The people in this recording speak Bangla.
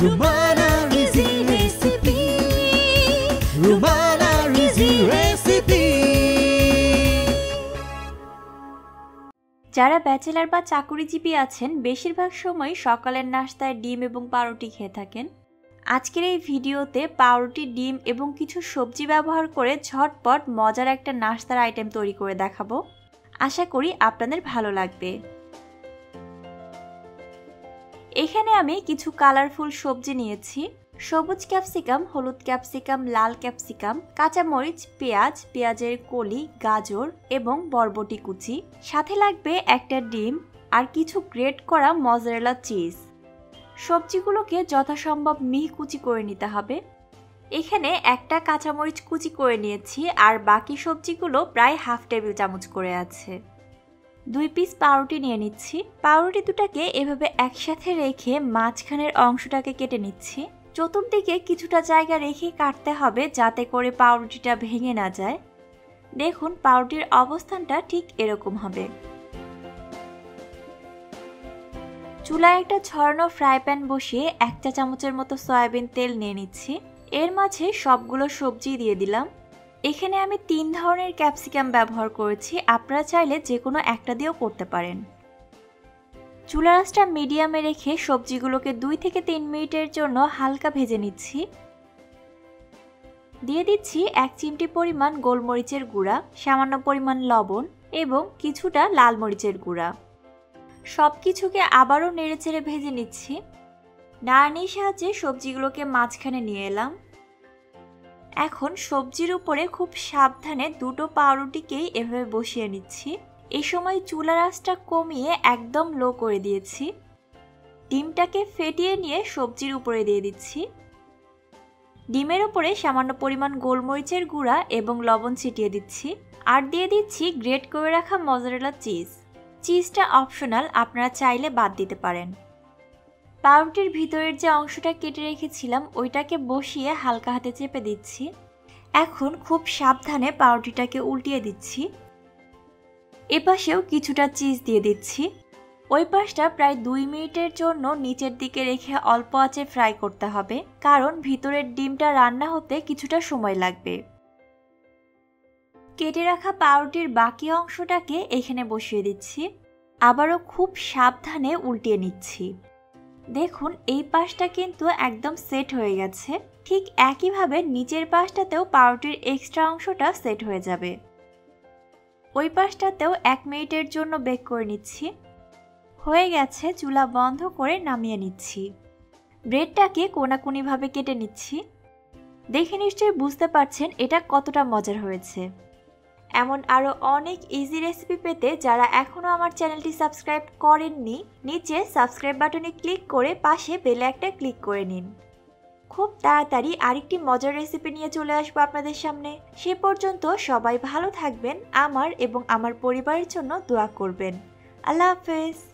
Rumana Rizzi Recipe. Rumana Rizzi Recipe. যারা ব্যাচেলার বা চাকুরিজীবী আছেন বেশিরভাগ সময় সকালের নাস্তায় ডিম এবং পাউরুটি খেয়ে থাকেন। আজকের এই ভিডিওতে পাউরুটি ডিম এবং কিছু সবজি ব্যবহার করে ঝটপট মজার একটা নাস্তার আইটেম তৈরি করে দেখাবো। আশা করি আপনাদের ভালো লাগবে। এখানে আমি কিছু কালারফুল সবজি নিয়েছি। সবুজ ক্যাপসিকাম, হলুদ ক্যাপসিকাম, লাল ক্যাপসিকাম, কাঁচামরিচ, পেঁয়াজ, পেঁয়াজের কলি, গাজর এবং বরবটি কুচি। সাথে লাগবে একটা ডিম আর কিছু গ্রেট করা মজারেলা চিজ। সবজিগুলোকে যথাসম্ভব মিহি কুচি করে নিতে হবে। এখানে একটা কাঁচামরিচ কুচি করে নিয়েছি আর বাকি সবজিগুলো প্রায় হাফ টেবিল চামচ করে আছে। দুই পিস পাউরুটি নিয়ে নিচ্ছি। পাউরুটি দুটাকে এভাবে একসাথে রেখে মাঝখানের অংশটাকে কেটে নিচ্ছি। চতুর্দিকে কিছুটা জায়গা রেখে কাটতে হবে যাতে করে পাউরুটিটা ভেঙে না যায়। দেখুন, পাউরুটির অবস্থানটা ঠিক এরকম হবে। চুলায় একটা ছড়ানো ফ্রাই প্যান বসিয়ে এক চা চামচের মতো সয়াবিন তেল নিয়ে নিচ্ছি। এর মাঝে সবগুলো সবজি দিয়ে দিলাম। এখানে আমি তিন ধরনের ক্যাপসিকাম ব্যবহার করেছি, আপনারা চাইলে যে কোনো একটা দিয়েও করতে পারেন। চুলা মিডিয়ামে রেখে সবজিগুলোকে দুই থেকে তিন মিনিটের জন্য হালকা ভেজে নিচ্ছি। দিয়ে দিচ্ছি এক চিমটি পরিমাণ গোলমরিচের গুঁড়া, সামান্য পরিমাণ লবণ এবং কিছুটা লাল মরিচের গুঁড়া। সব কিছুকে আবারও নেড়েচেড়ে ভেজে নিচ্ছি। নাড়ানির সাহায্যে সবজিগুলোকে মাঝখানে নিয়ে এলাম। এখন সবজির উপরে খুব সাবধানে দুটো পাউরুটিকেই এভাবে বসিয়ে নিচ্ছি। এই সময় চুলা রাসটা কমিয়ে একদম লো করে দিয়েছি। ডিমটাকে ফেটিয়ে নিয়ে সবজির উপরে দিয়ে দিচ্ছি। ডিমের উপরে সামান্য পরিমাণ গোলমরিচের গুঁড়া এবং লবণ ছিটিয়ে দিচ্ছি। আর দিয়ে দিচ্ছি গ্রেট করে রাখা মজারেলা চিজ। চিজটা অপশনাল, আপনারা চাইলে বাদ দিতে পারেন। পাউরুটির ভিতরের যে অংশটা কেটে রেখেছিলাম, ওইটাকে বসিয়ে হালকা হাতে চেপে দিচ্ছি। এখন খুব সাবধানে পাউরুটিটাকে উল্টিয়ে দিচ্ছি। এপাশেও কিছুটা চিজ দিয়ে দিচ্ছি। ওই পাশটা প্রায় দুই মিনিটের জন্য নিচের দিকে রেখে অল্প আঁচে ফ্রাই করতে হবে, কারণ ভিতরের ডিমটা রান্না হতে কিছুটা সময় লাগবে। কেটে রাখা পাউরুটির বাকি অংশটাকে এখানে বসিয়ে দিচ্ছি। আবারও খুব সাবধানে উল্টিয়ে নিচ্ছি। দেখুন, এই পাশটা কিন্তু একদম সেট হয়ে গেছে। ঠিক একইভাবে নিচের পাশটাতেও পাউরুটির এক্সট্রা অংশটা সেট হয়ে যাবে। ওই পাশটাতেও এক মিনিটের জন্য বেক করে নিচ্ছি। হয়ে গেছে, চুলা বন্ধ করে নামিয়ে নিচ্ছি। ব্রেডটাকে কোনাকুনিভাবে কেটে নিচ্ছি। দেখে নিশ্চয়ই বুঝতে পারছেন এটা কতটা মজার হয়েছে। এমন আরও অনেক ইজি রেসিপি পেতে যারা এখনও আমার চ্যানেলটি সাবস্ক্রাইব করেননি, নিচে সাবস্ক্রাইব বাটনে ক্লিক করে পাশে বেলে একটা ক্লিক করে নিন। খুব তাড়াতাড়ি আরেকটি মজার রেসিপি নিয়ে চলে আসব আপনাদের সামনে। সে পর্যন্ত সবাই ভালো থাকবেন, আমার এবং আমার পরিবারের জন্য দোয়া করবেন। আল্লাহ হাফেজ।